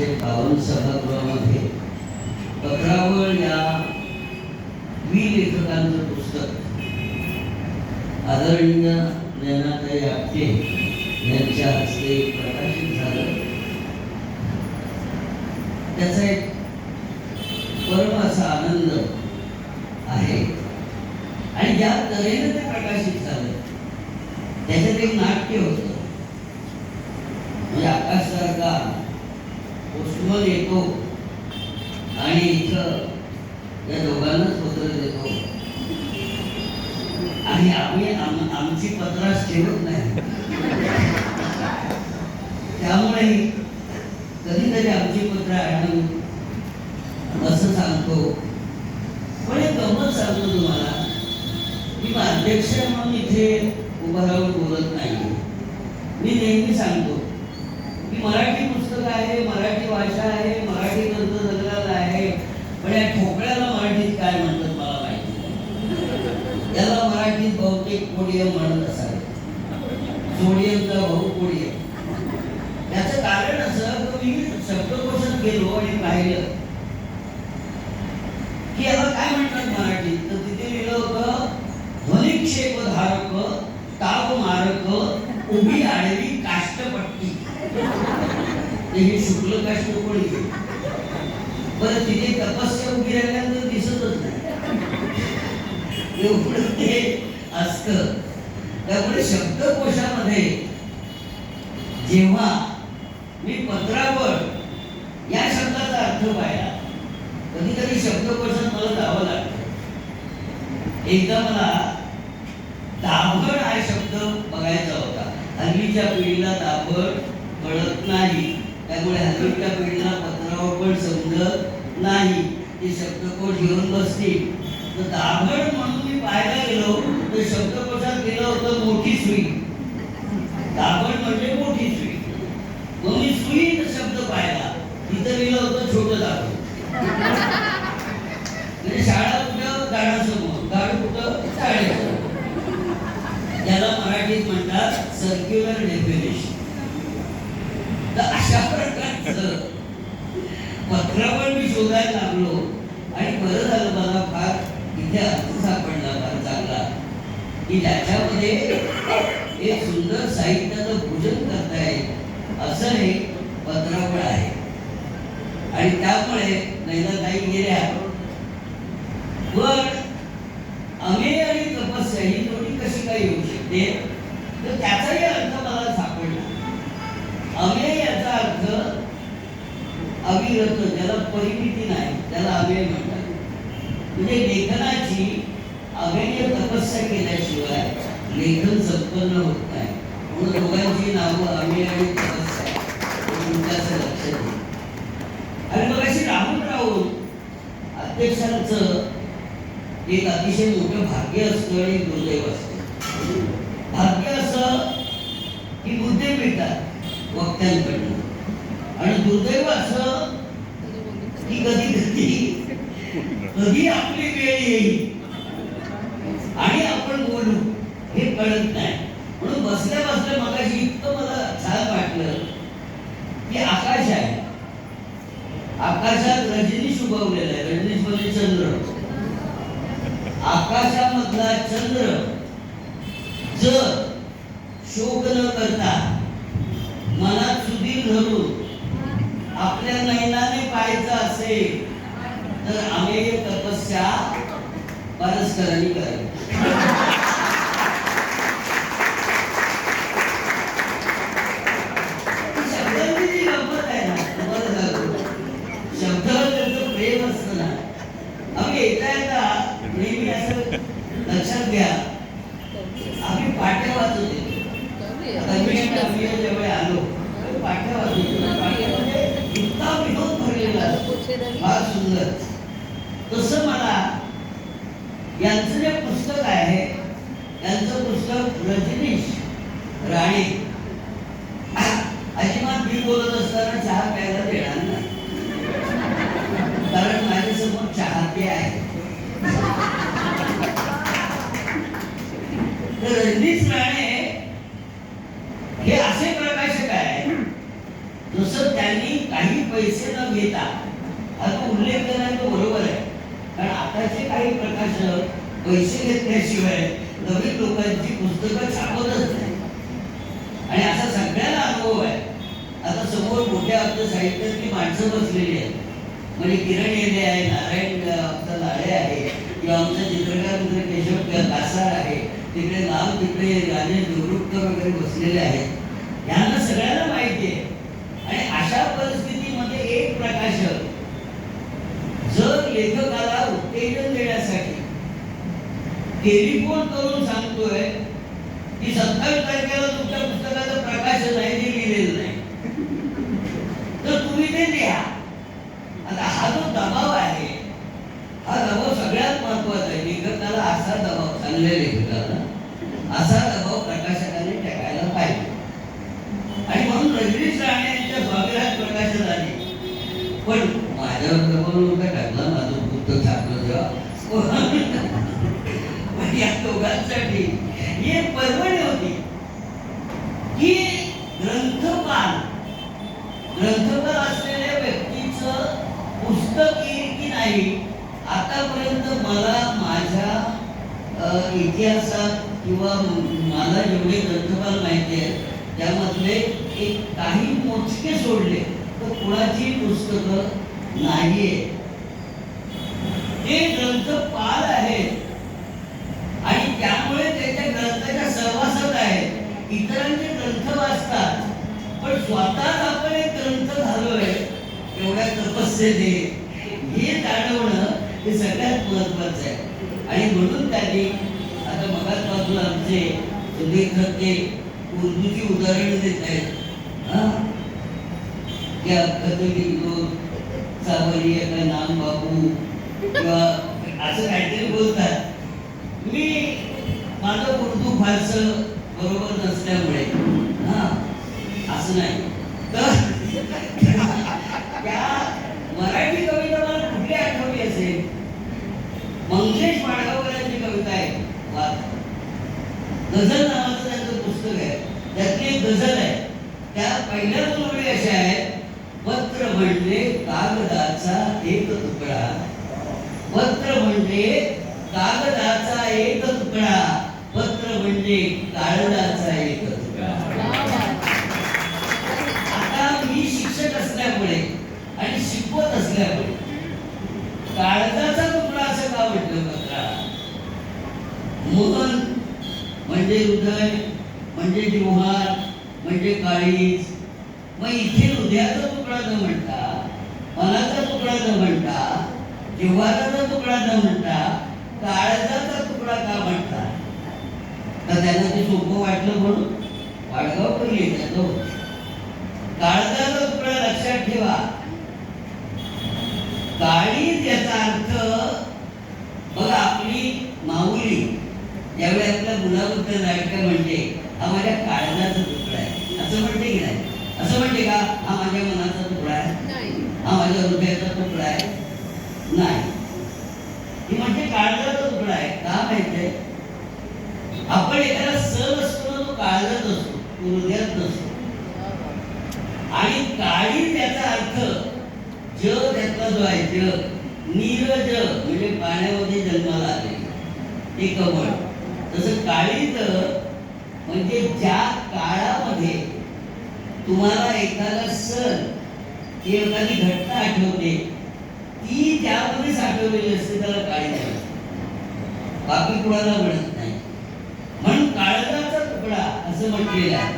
एकशे बावन्न सभागृहामध्ये पत्रावळ या वी लेखकांचं पुस्तक आदरणीय ज्ञानाताई आपटे यांच्या हस्ते प्रकाशित झालं. त्याचा एक परम असा आनंद आहे. आणि ज्या तऱ्हेनं ते प्रकाशित झालं त्याच्यात एक नाट्य होतं. म्हणजे आकाश सारखा येतो. आणि इथं या दोघांनाच पत्र देतो. आणि आम्ही आमची पत्रास ठेवत नाही. त्यामुळे कधीतरी आमची पत्र आणून असं सांगतो. पण एक गमत सांगतो तुम्हाला. की मी अध्यक्ष म्हणून इथे उभा राहून बोलत नाही मी नेहमी सांगतो की मराठी आहे मराठी भाषा आहे मराठी तंत्रज्ञान आहे. पण या ठोकळ्याला मराठीत काय म्हणतात मला माहिती याला मराठीत बहुतेक कोडियम म्हणत असावे सोडियमचा भाऊ कोडियम याचं कारण असं की मी शब्दकोशात गेलो आणि पाहिलं की याला काय म्हणतात मराठीत तर तिथे लिहिलं होतं ध्वनिक्षेप धारक ताप मारक उभी आडवी काष्टपट्टी ते हे शुक्ल काय कोणी बरं तिथे तपस्या उभी राहिल्यानंतर दिसतच नाही. एवढं ते असतं. त्यामुळे शब्दकोशामध्ये जेव्हा मी पत्रावर या शब्दाचा अर्थ पाहिला कधी कधी शब्दकोशात मला जावं लागतं. एकदा मला दाभड हा शब्द बघायचा होता. हल्लीच्या पिढीला दाभड कळत नाही. त्यामुळे हल्लीच्या पिढीला पत्रावर पण समजत नाही. ते शब्दकोश घेऊन बसतील तर दाभड म्हणून मी पाहायला गेलो तर शब्दकोशात गेलं होतं मोठी सुई. दाभड म्हणजे मोठी सुई. मग मी सुई शब्द पाहिला. तिथं लिहिलं होतं छोटं दाभड. म्हणजे शाळा कुठं? गाडासमोर. गाड कुठं? शाळेसमोर. त्याला मराठीत म्हणतात सर्क्युलर डेफिनेशन तर अशा असं पत्रावर मी शोधायला लागलो. आणि बरं झालं मला फार इथे अर्थ सापडला फार चांगला. की ज्याच्यामध्ये एक सुंदर साहित्याचं पूजन करता येईल असं हे पत्रावळ आहे. आणि त्यामुळे नैना काही गेल्या. पण अविरत ज्याला परिमिती नाही त्याला अव्यय म्हणतात. म्हणजे लेखनाची अव्यय तपस्या केल्याशिवाय लेखन संपन्न होत नाही. म्हणून दोघांची नावं अव्यय आणि तपस्या तुमच्याचं लक्ष आणि मग अशी राहून राहून अध्यक्षांचं एक अतिशय मोठं भाग्य असतं आणि दुर्दैव असतं. भाग्य असं की मुद्दे मिळतात वक्त्यांकडनं. आणि दुर्दैव असं की कधी कधी कधी आपली वेळ येईल? आणि आपण बोलू हे कळत नाही. म्हणून बसल्या बसल्या मला इतकं मला छान वाटलं की आकाश आहे. आकाशात रजनीश उगवलेला आहे रजनीश म्हणजे चंद्र. आकाशामधला चंद्र जर शोक न करता मनात सुधीर धरून आपल्या नयनाने पाहायचं असेल तर आम्ही तपस्या परस्परांनी करावी शब्दांची जी गंमत आहे ना तुम्हाला सांगतो शब्दावर त्यांचं प्रेम असतं ना आम्ही येता येता नेहमी असं लक्षात घ्या आम्ही पाट्या वाचत येतो आता मी आणि आम्ही जेव्हा आलो तर पाट्या वाचत येतो पाट्यामध्ये इतका विनोद भरलेला असतो फार तसं मला यांचं जे पुस्तक आहे यांचं पुस्तक रजनीश राणे अजिबात मी बोलत असताना चहा प्यायला देणार नाही कारण माझ्यासमोर चाहते आहे तर रजनीश राणे हे असे प्रकाशक आहे जसं त्यांनी काही पैसे न घेता आता उल्लेख केला तो बरोबर आहे कारण आताचे काही प्रकाशक पैसे घेतल्याशिवाय नवीन लोकांची पुस्तकं छापतच नाही आणि असा सगळ्यांना अनुभव आहे आता समोर मोठ्या आपल्या साहित्यातली माणसं बसलेली आहेत. म्हणजे किरण येणे आहे नारायण आमचा लाळे आहे किंवा आमचा चित्रकार मित्र केशव कासार आहे तिकडे लाल तिकडे राजेश देवरुखकर वगैरे बसलेले आहेत. यांना सगळ्यांना माहिती आहे. आणि अशा परिस्थितीमध्ये एक प्रकाशक जर लेखकाला उत्तेजन देण्यासाठी टेलिफोन करून सांगतोय की सत्तावीस तारखेला तुमच्या पुस्तकाचं प्रकाशन आहे तर तुम्ही ते लिहा. आता हा जो दबाव आहे हा दबाव सगळ्यात महत्त्वाचा आहे. लेखकाला असा दबाव चांगल्या लेखकाला असा दबाव प्रकाशकाने टाकायला पाहिजे. आणि म्हणून रजनीश राणे यांच्या स्वाभिराज प्रकाशन आले पण माझ्यावर दबाव नव्हता टाकला माझं पुस्तक छापलं जेव्हा. पण या दोघांसाठी हे परवडे पर्वणी होती की ग्रंथपाल ग्रंथपाल असलेल्या व्यक्तीचं पुस्तक येईल की नाही आतापर्यंत मला माझ्या अ, इतिहासात किंवा मला जेवढे ग्रंथपाल माहिती आहेत त्यामधले एक काही मोजके सोडले तर कुणाची पुस्तकं नाहीये. ते ग्रंथपाल आहेत. आणि त्यामुळे त्याच्या ग्रंथाच्या सहवासात आहेत. इतरांचे ग्रंथ वाचतात पण स्वतःच आपण एक ग्रंथ झालोय एवढ्या तपस्येने. हे जाणवणं हे सगळ्यात महत्वाचं आहे. आणि म्हणून त्यांनी आता बाजूला आमचे लेखक ते उर्दूची उदाहरणं देत आहेत हा? क्या कदली लोग सावरिया का नाम बाबू किंवा असं काहीतरी बोलतात मी माझं उर्दू फारसं बरोबर नसल्यामुळे हा असं नाही तर त्या मराठी कविता मला कुठली आठवली असेल मंगेश माडगावकरांची कविता आहे वाच. गझल नावाचं त्यांचं पुस्तक आहे. त्यातली एक गझल आहे. त्या पहिल्या दोन अशा आहेत. पत्र म्हणजे कागदाचा एक तुकडा. पत्र म्हणजे कागदाचा एक तुकडा. पत्र म्हणजे कागदाचा एक तुकडा आता मी शिक्षक असल्यामुळे आणि शिकवत असल्यामुळे कागदाचा तुकडा असं का म्हटलं पत्रा मन म्हणजे हृदय म्हणजे जिव्हार म्हणजे काळीज. मग इथे हृदयाचा तुकडा न म्हणता मनाचा तुकडा न म्हणता जिव्हाराचा तुकडा न म्हणता काळजाचा तुकडा का म्हणता? तर त्यांना ते सोपं वाटलं म्हणून वाडगाव लिहितात तो. काळजाचा तुकडा लक्षात ठेवा. काळीज याचा अर्थ बघा आपली माऊली ज्यावेळी आपल्या मुलाबद्दल नाटकं म्हणते हा माझ्या काळजाचा तुकडा आहे. असं म्हणते की नाही? असं म्हणते का? हा माझ्या मनाचा तुकडा आहे. हा माझ्या हृदयाचा तुकडा आहे. नाही. ही म्हणजे काळजाचा तुकडा आहे. का माहितीये आपण एखादा सण असतो ना तो काळजात असतो. तो हृदयात नसतो. आणि काळी त्याचा अर्थ ज त्यातला जो आहे ज नीरज म्हणजे पाण्यामध्ये जन्माला आले ते कमळ काळीज म्हणजे ज्या काळामध्ये तुम्हाला एखादा सण ही एखादी घटना आठवते ती त्यामध्ये साठवलेली असते त्याला काळी बाकी कुणाला म्हणत नाही. म्हणून काळजाचा तुकडा असं म्हटलेलं आहे.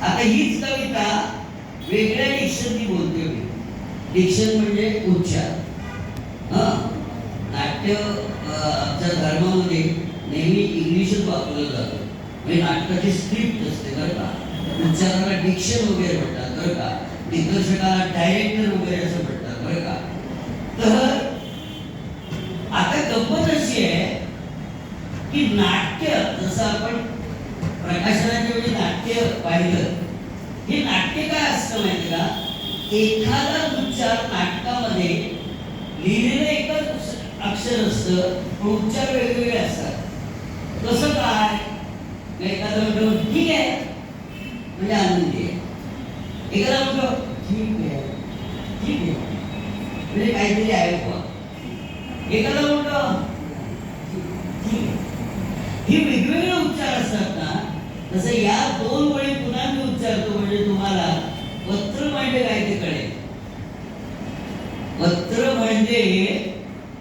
आता हीच कविता वेगळ्या डिक्शननी बोलते मी. डिक्शन म्हणजे उच्चार. हा? नाट्य आमच्या धर्मामध्ये वापरलं जातो. आणि नाटकाची स्क्रिप्ट असते बरं का? उच्चाराला डिक्शन वगैरे म्हणतात बरं का? दिग्दर्शकाला डायरेक्टर वगैरे असं म्हणतात बरं का? तर आता गंमत अशी आहे की नाट्य जसं आपण प्रकाशनाच्या वेळी नाट्य पाहिलं हे नाट्य काय असतं माहिती का? एखादा उच्चार नाटकामध्ये लिहिलेलं एकच अक्षर असतं पण उच्चार वेगवेगळे असतात. कसं काय? एखादा म्हणतो ठीक आहे. म्हणजे आनंदी आहे एखादा म्हणतो ठीक आहे. ठीक आहे. म्हणजे काहीतरी आहे बुवा. एखादा म्हणतो ठीक आहे. ही वेगवेगळे उच्चार असतात ना तसं या दोन वेळी पुन्हा मी उच्चारतो म्हणजे तुम्हाला वस्त्र म्हणजे काय ते कळेल. पत्र म्हणजे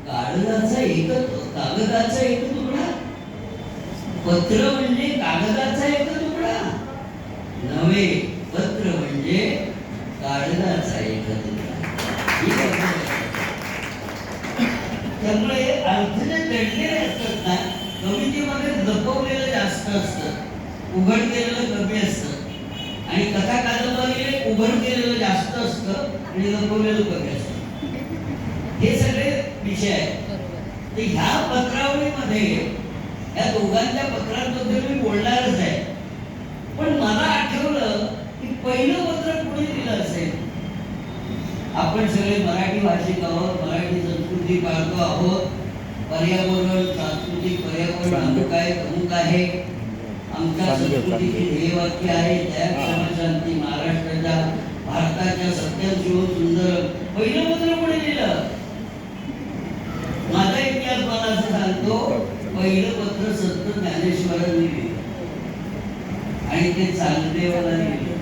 कागदाचा एक कागदाचा एक पत्र म्हणजे कागदाचा एक तुकडा. नव्हे पत्र म्हणजे कागदाचा एक तुकडा. त्यामुळे अर्थ जे दडलेले असतात ना कवितेमध्ये लपवलेलं जास्त असतं उघड केलेलं कमी असतं. आणि कथा कादंबरी उघड केलेलं जास्त असतं आणि लपवलेलं कमी असतं. हे सगळे विषय आहेत. तर ह्या पत्रावळीमध्ये या दोघांच्या पत्रांबद्दल मी बोलणारच आहे. पण मला आठवलं की पहिलं पत्र कोणी दिलं असेल? आपण सगळे मराठी भाषिक आहोत मराठी संस्कृती पाळतो आहोत. पर्यावरण सांस्कृतिक पर्यावरण अमुक आहे अमुक आहे? आमच्या संस्कृतीची ध्येयवाक्य आहे त्या क्षमाशांती महाराष्ट्राच्या भारताच्या सत्यम शिव सुंदर पहिलं पत्र कोणी लिहिलं माझा इतिहास मला असं सांगतो पहिलं पत्र संत ज्ञानेश्वरांनी लिहिलं आणि ते चांगदेवाला लिहिलं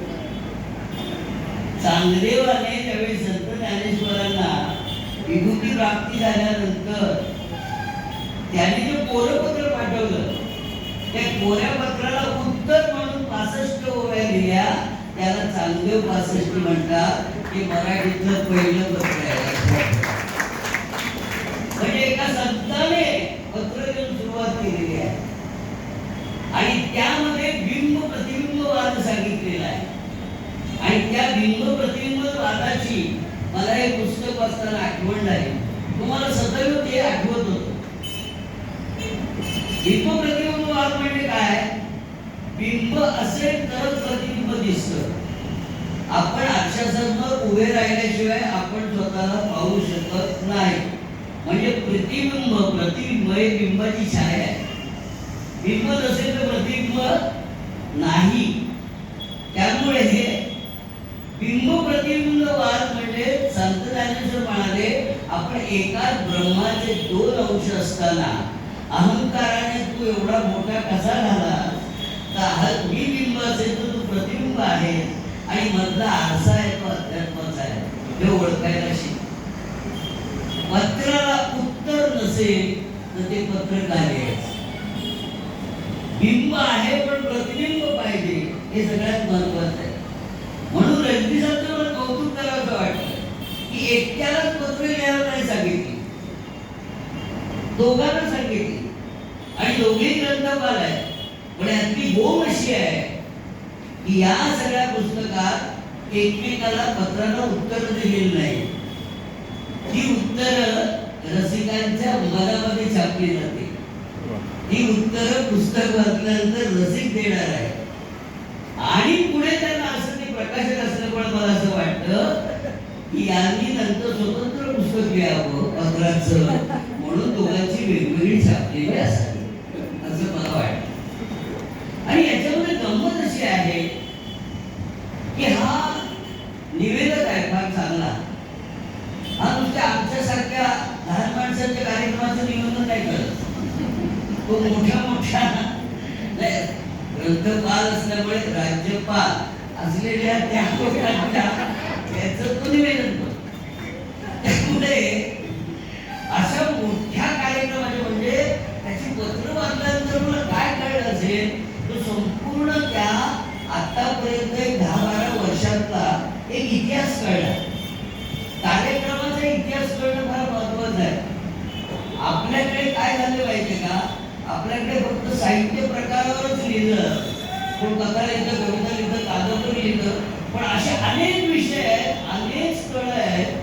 चांगदेवाने त्यावेळी संत ज्ञानेश्वरांना विभूती प्राप्ती झाल्यानंतर त्याने जे कोरपत्र पाठवलं त्या कोऱ्या पत्राला उत्तर म्हणून पासष्ट ओव्या लिहिल्या त्याला चांगदेव पासष्ट म्हणतात हे मराठीतलं पहिलं पत्र आहे म्हणजे एका संताने पत्र लिहून सुरुवात केलेली आहे आणि त्यामध्ये बिंब प्रतिबिंब वाद सांगितलेला आहे आणि त्या बिंब प्रतिबिंब वादाची मला हे पुस्तक वाचताना आठवण झाली. तुम्हाला सदैव ते आठवत होत. बिंब प्रतिबिंब वाद म्हणजे काय? बिंब असेल तर प्रतिबिंब दिसत. आपण आरशासमोर उभे राहिल्याशिवाय आपण स्वतःला पाहू शकत नाही. म्हणजे प्रतिबिंब प्रतिबिंब हे बिंबाची छाया आहे. बिंब नसेल तर प्रतिबिंब नाही. त्यामुळे हे बिंब म्हणजे संत ज्ञानेश्वर म्हणाले आपण एकाच ब्रह्माचे दोन अंश असताना अहंकाराने तू एवढा मोठा कसा झाला? तर मी बिंब असेल तर तू प्रतिबिंब आहे आणि मधला आरसा आहे तो अध्यात्माचा आहे हे ओळखायला शिक. पत्राला उत्तर नसेल तर ते पत्र कार्य बिंब आहे पण प्रतिबिंब पाहिजे हे सगळ्यात महत्वाचं आहे म्हणून रणजितांचं मला कौतुक करावं वाटतं की एकट्यालाच पत्र लिहायला नाही सांगितली. दोघांना सांगितली. आणि दोघेही ग्रंथपाल आहे पण यातली गोम अशी आहे की या सगळ्या पुस्तकात एकमेकाला पत्रानं उत्तर दिलेली नाही. ती उत्तर रसिकांच्या मनामध्ये छापली जाते. ही उत्तर पुस्तक वाचल्यानंतर रसिक देणार आहे. आणि पुढे त्यांना असं ते प्रकाशक असल्यामुळे मला असं वाटतं की यांनी नंतर स्वतंत्र पुस्तक लिहावं पत्राचं. म्हणून दोघांची वेगवेगळी छापलेली असावी असं मला वाटतं. आणि याच्यामध्ये गंमत अशी आहे की हा निवेदक आहे फार चांगला. हा नुसत्या आमच्यासारख्या लहान माणसांच्या कार्यक्रमाचं निवेदन नाही करत. तो मोठ्या मोठ्या ग्रंथपाल असल्यामुळे राज्यपाल असलेल्या त्या याचं तो निवेदन पुढे त्यामुळे अशा मोठ्या कार्यक्रमाचे म्हणजे त्याची पत्र वाचल्यानंतर मला काय कळलं असेल तो संपूर्ण त्या आतापर्यंत एक दहा बारा वर्षातला एक इतिहास कळला. कार्यक्रमाचा इतिहास कळणं फार महत्वाचं आहे. आपल्याकडे काय झालं पाहिजे का? आपल्याकडे फक्त साहित्य प्रकारावरच लिहिलं. कोण कथा लिहिलं कविता लिहितं कादंबरी लिहिलं पण असे अनेक विषय आहेत अनेक स्थळ आहेत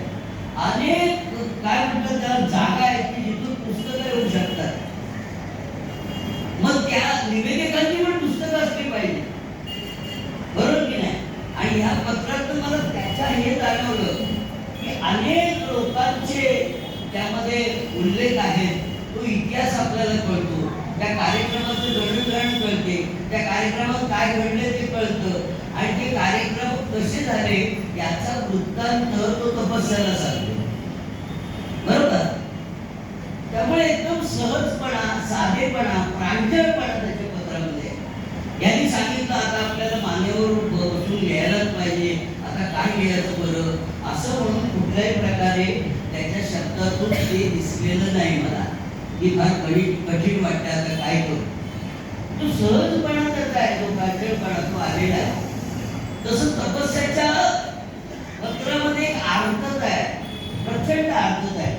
अनेक काय म्हणतात त्याला जागा आहेत की जिथून पुस्तकं येऊ शकतात. मग त्या निवेदकांची पण पुस्तकं असली पाहिजे. बरोबर की नाही? आणि ह्या पत्रात मला त्याच्या हे जाणवलं की अनेक लोकांचे त्यामध्ये उल्लेख आहेत. तो इतिहास आपल्याला कळतो. त्या कार्यक्रमाचं दळणवळण कळते. त्या कार्यक्रमात काय घडले ते कळतं. कसे याचा वृत्तांत तो तपस्याला सांगतो. बरोबर? त्यामुळे एकदम सहजपणा साधेपणा प्रांजळपणा त्याच्या पत्रामध्ये. यांनी सांगितलं आता आपल्याला मान्यवर बसून लिहायलाच पाहिजे आता काय लिहायचं बरं? असं म्हणून कुठल्याही प्रकारे त्याच्या शब्दातून ते दिसलेलं नाही मला. की फार कठीण कठीण वाटतं आता काय करू? तो सहजपणा त्याचा आहे तो प्रांजळपणा तो आलेला आहे तसं तपस्याच्या पत्रामध्ये एक अर्थच आहे प्रचंड अर्थच आहे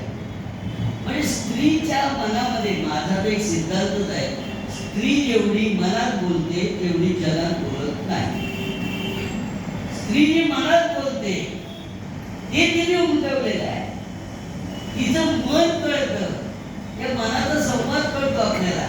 म्हणजे स्त्रीच्या मनामध्ये माझा तर एक सिद्धांतच आहे स्त्री जेवढी मनात बोलते तेवढी जगात बोलत नाही. स्त्री जी मनात बोलते. ते तिने उमटवलेलं आहे. तिचं मन कळतं. त्या मनाचा संवाद कळतो आपल्याला.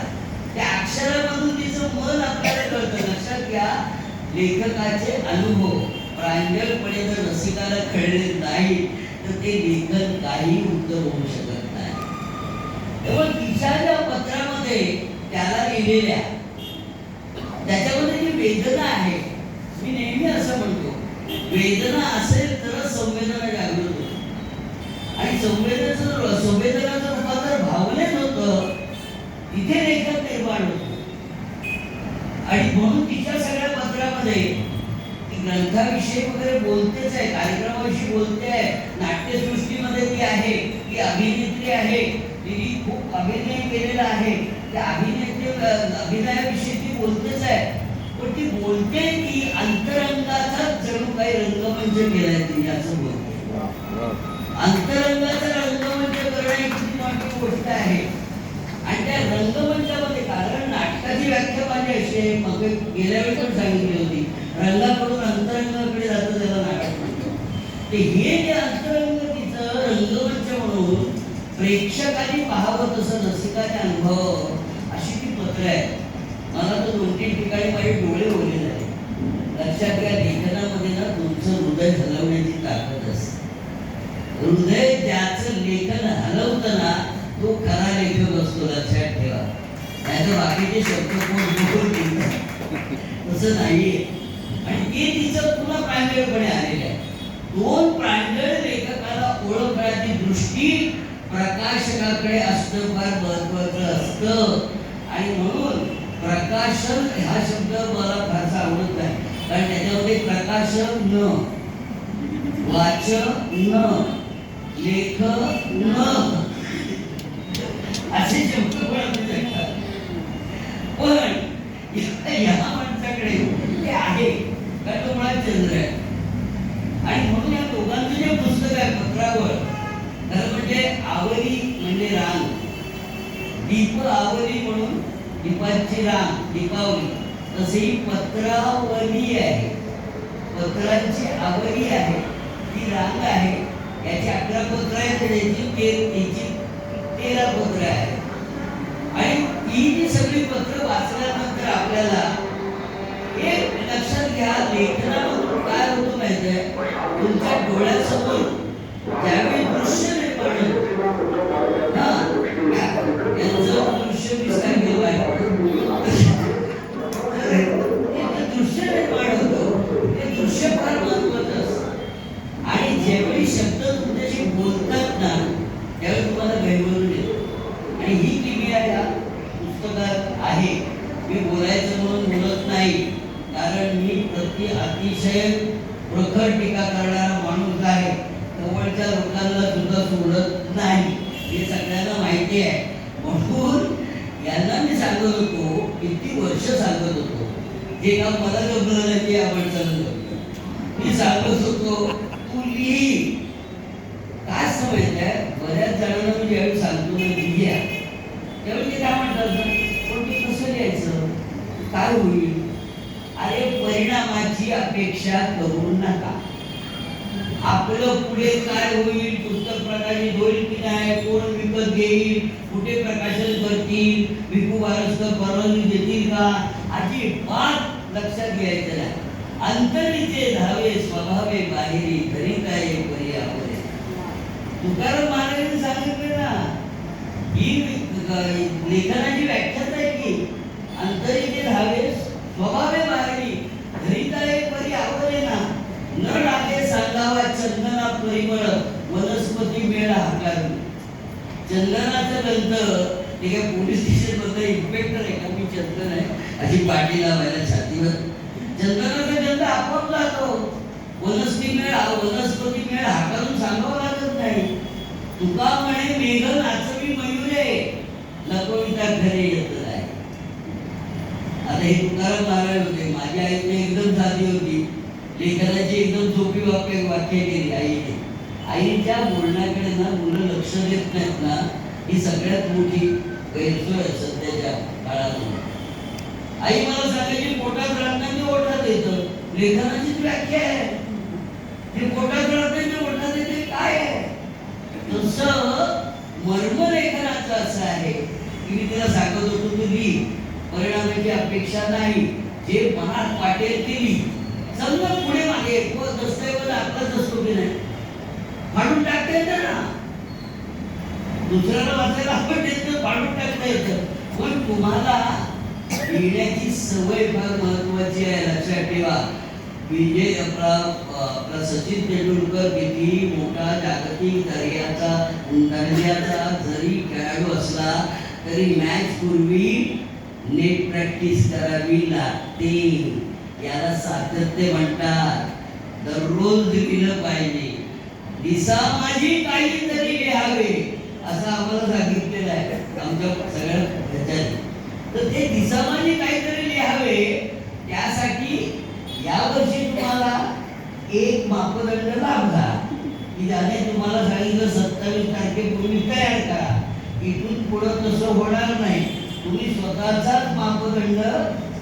त्या अक्षरामधून तिचं मन आपल्याला कळतं. लक्षात घ्या लेखकाचे अनुभव प्रांजळपणे जर रसिकाला कळले नाही तर ते लेखन काही उत्तर होऊ शकत नाही. तेव्हा तिच्या ज्या पत्रामध्ये त्याला लिहिलेल्या वेदना आहे. मी नेहमी असं म्हणतो वेदना असेल तर संवेदना जागृत होते. आणि संवेदनाचं संवेदनाचं रूपांतर भावनेत होतं तिथे लेखक निर्माण होतो. आणि म्हणून तिच्या सगळ्या पत्रामध्ये ग्रंथाविषयी वगैरे बोलतेच आहे कार्यक्रमाविषयी बोलते आहे. नाट्यसृष्टीमध्ये ती आहे ती अभिनेत्री आहे. तिने खूप अभिनय केलेला आहे. त्या अभिनेत्री अभिनयाविषयी ती बोलतेच आहे. पण ती बोलते की अंतरंगाचा जणू काही रंगमंच केलाय तिने असं बोलते. अंतरंगाचा रंगमंच करणं ही मोठी गोष्ट आहे. आणि त्या रंगमंचामध्ये कारण नाटकाची व्याख्या माझी अशी आहे मग गेल्या वेळी पण सांगितली होती रंगाकडून अंतरंगाकडे जातं त्याला नाटक म्हणतो ते हे जे अंतरंग तिचं रंगमंच म्हणून प्रेक्षकांनी पाहावं तसं रसिकाने अनुभव अशी ती पत्र आहे मला तर दोन तीन ठिकाणी माझे डोळे ओले झाले लक्षात घ्या लेखनामध्ये ना तुमचं हृदय हलवण्याची ताकद असते. हृदय ज्याचं लेखन हलवताना तो खरा लेखक असतो लक्षात ठेवा. नाही तर बाकीचे शब्द कोण बोलतील तसं नाहीये आणि ते तिचं पुन्हा प्रांजळपणे आलेलं आहे दोन प्रांजळ लेखकाला ओळखण्याची दृष्टी प्रकाशकाकडे असणं फार महत्वाचं असतं आणि म्हणून प्रकाशन हा शब्द मला फारसा आवडत नाही कारण त्याच्यामध्ये प्रकाशन न वाचन न लेख न असे शब्द पण असू शकतात पण या- या माणसाकडे ते आहे कारण तो मुळात चंद्र आहे. आणि म्हणून या दोघांचं जे पुस्तक आहे पत्रावर खरं म्हणजे आवरी म्हणजे रांग दीप आवरी म्हणून दीपांची रांग दीपावली. तसे पत्रावली आहे. पत्रांची आवरी आहे. ती रांग आहे. याची अकरा पत्र आहेत तर याची तेरा पत्र आहे आणि ती जी सगळी पत्र वाचल्यानंतर आपल्याला एक लक्षात घ्या लेखनामधून काय होतं माहिती आहे तुमच्या डोळ्यासमोर ज्यावेळी दृश्य निर्माण होतं, हा, यांचं दृश्य मी सांगितलं आहे. तर ते दृश्य निर्माण होतं ते दृश्य फार महत्वाचं असतं आणि ज्यावेळी शब्द तुमच्याशी बोलतात ना त्यावेळी तुम्हाला गैरवरून येतो आणि ही किमया या पुस्तकात आहे मी बोलायचं म्हणून बोलत नाही कारण मी प्रति अतिशय प्रखर टीका करणारा माणूस आहे जवळच्या लोकांना सुद्धा सोडत नाही हे सगळ्यांना माहिती आहे म्हणून यांना मी सांगत होतो किती वर्ष सांगत होतो जे काम मला जमलं नाही ते आपण चालत मी सांगत होतो तू लिही काय असं माहीत आहे बऱ्याच जणांना मी ज्यावेळी सांगतो ना लिहिया त्यावेळी ते काय म्हणतात ना, पण ते कसं लिहायचं काय होईल अरे परिणामाची अपेक्षा करू नका. आपलं पुढे काय होईल पुस्तक प्रकाशित होईल की नाही कोण विकत घेईल कुठे प्रकाशन करतील विकू बारसकर परवानगी देतील का? अजिबात लक्षात घ्यायचं नाही. अंतरीचे धावे स्वभावे बाहेरी तरी काय पर्यावरे तुकाराम महाराजांनी सांगितलं ना ही लेखनाची व्याख्याच आहे की अंतरीचे धावे स्वभावे बाहेरी घरी काय परी आवडे ना परिमळ वनस्पती मेळ हाकार चंदनाचं गंध ते काय पोलीस स्टेशन मधलं इन्स्पेक्टर आहे का? मी चंदन आहे. अशी पाठी लावायला छातीवर. चंदनाचा गंध आपण जातो. वनस्पती मेळ वनस्पती मेळ हाकारून सांगावं लागत नाही. तुका म्हणे मेघ नाचवी मयुरे लपविता घरे येत आहे आता हे तुकाराम महाराज होते. माझ्या आईने एकदम साधी होती. लेखनाची एकदम सोपी वाक्य वाक्य केली आईने आईच्या बोलण्याकडे ना मुलं लक्ष देत नाहीत ना ही सगळ्यात मोठी गैरसोय आहे सध्याच्या काळामध्ये. आई मला सांगायची पोटात राहताना ओठात येतं. लेखनाचीच व्याख्या आहे. ते पोटात राहताना ओठात येते काय आहे? तसं मर्मलेखनाचं असं आहे. की मी तिला सांगत होतो तुम्ही लिही परिणामाची अपेक्षा नाही. जे मनात पाटील केली समजा पुढे मागे व दस्तऐवज आपलाच असतो की नाही? फाडून टाकता येतं ना. दुसऱ्याला वाचायला आपण देत फाडून टाकता येतं. पण तुम्हाला लिहिण्याची सवय फार महत्वाची आहे लक्षात ठेवा. म्हणजे आपला आपला सचिन तेंडुलकर किती मोठा जागतिक दर्जाचा दर्जाचा जरी खेळाडू असला तरी मॅच पूर्वी नेट प्रॅक्टिस करावी लागते. याला सातत्य म्हणतात. दररोज दिलं पाहिजे. दिसा सामाजिक काहीतरी लिहावे असं आम्हाला सांगितलेलं आहे. आमच्या सगळ्या ह्याच्यात. तर ते दिसामाजी काहीतरी लिहावे. त्यासाठी यावर्षी तुम्हाला एक मापदंड लाभला. की त्याने तुम्हाला सांगितलं सत्तावीस तारखेपूर्वी तयार करा. इथून पुढं तसं होणार नाही. तुम्ही स्वतःचाच मापदंड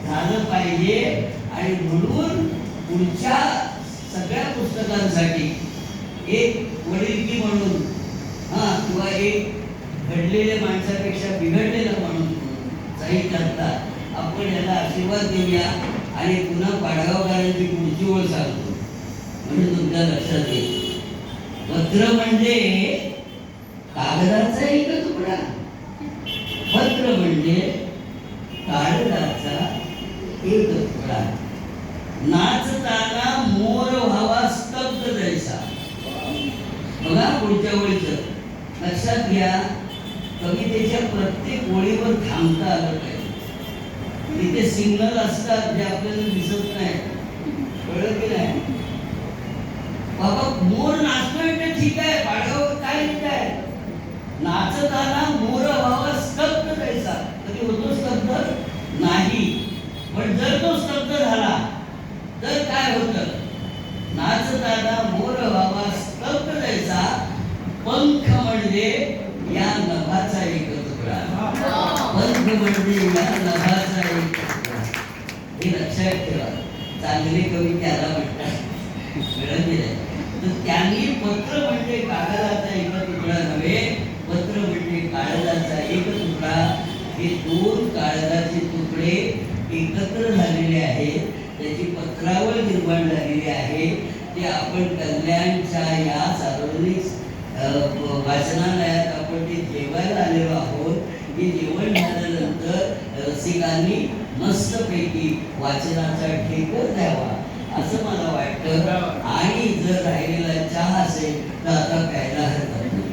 झालं पाहिजे. आणि म्हणून पुढच्या सगळ्या पुस्तकांसाठी एक वडीलकी म्हणून हा किंवा एक घडलेल्या माणसापेक्षा बिघडलेला माणूस म्हणून काही करता आपण याला आशीर्वाद देऊया आणि पुन्हा पाडगावकरांची पुढची ओळ सांगतो म्हणजे तुमच्या लक्षात येईल पत्र म्हणजे कागदाचा एक तुकडा. पत्र म्हणजे कागदाचा एक तुकडा. नाचताना मोर बघा पुढच्या ओळीचं. लक्षात घ्या कवितेच्या प्रत्येक ओळीवर थांबता आलं पाहिजे. तिथे सिग्नल असतात जे आपल्याला दिसत नाही. कळलं की नाही? बाबा मोर नाचतोय ते ठीक आहे पाडगाव काय काय नाचताना मोर व्हावा स्तब्ध जायचा कधी होतो स्तब्ध? नाही. पण जर तो स्तब्ध झाला तर काय होतं? नाचताना मोर व्हावा पंख म्हणजे या नभाचा एक तुकडा पंख म्हणजे या नभाचा एक तुकडा हे लक्षात ठेवा. चांगले कवी त्याला म्हणतात. तर त्यांनी पत्र म्हणजे कागदाचा एक तुकडा नव्हे पत्र म्हणजे कागदाचा एक तुकडा हे दोन कागदाचे तुकडे एकत्र झालेले आहेत. त्याची पत्रावर निर्माण झालेली आहे. ते आपण कल्याणच्या या सार्वजनिक वाचनालयात आपण ते जेवायला आलेलो आहोत. हे जेवण झाल्यानंतर रसिकांनी मस्तपैकी वाचनाचा ठेकर द्यावा असं मला वाटतं. आणि जर राहिलेला चहा असेल तर आता प्यायला हरकत नाही.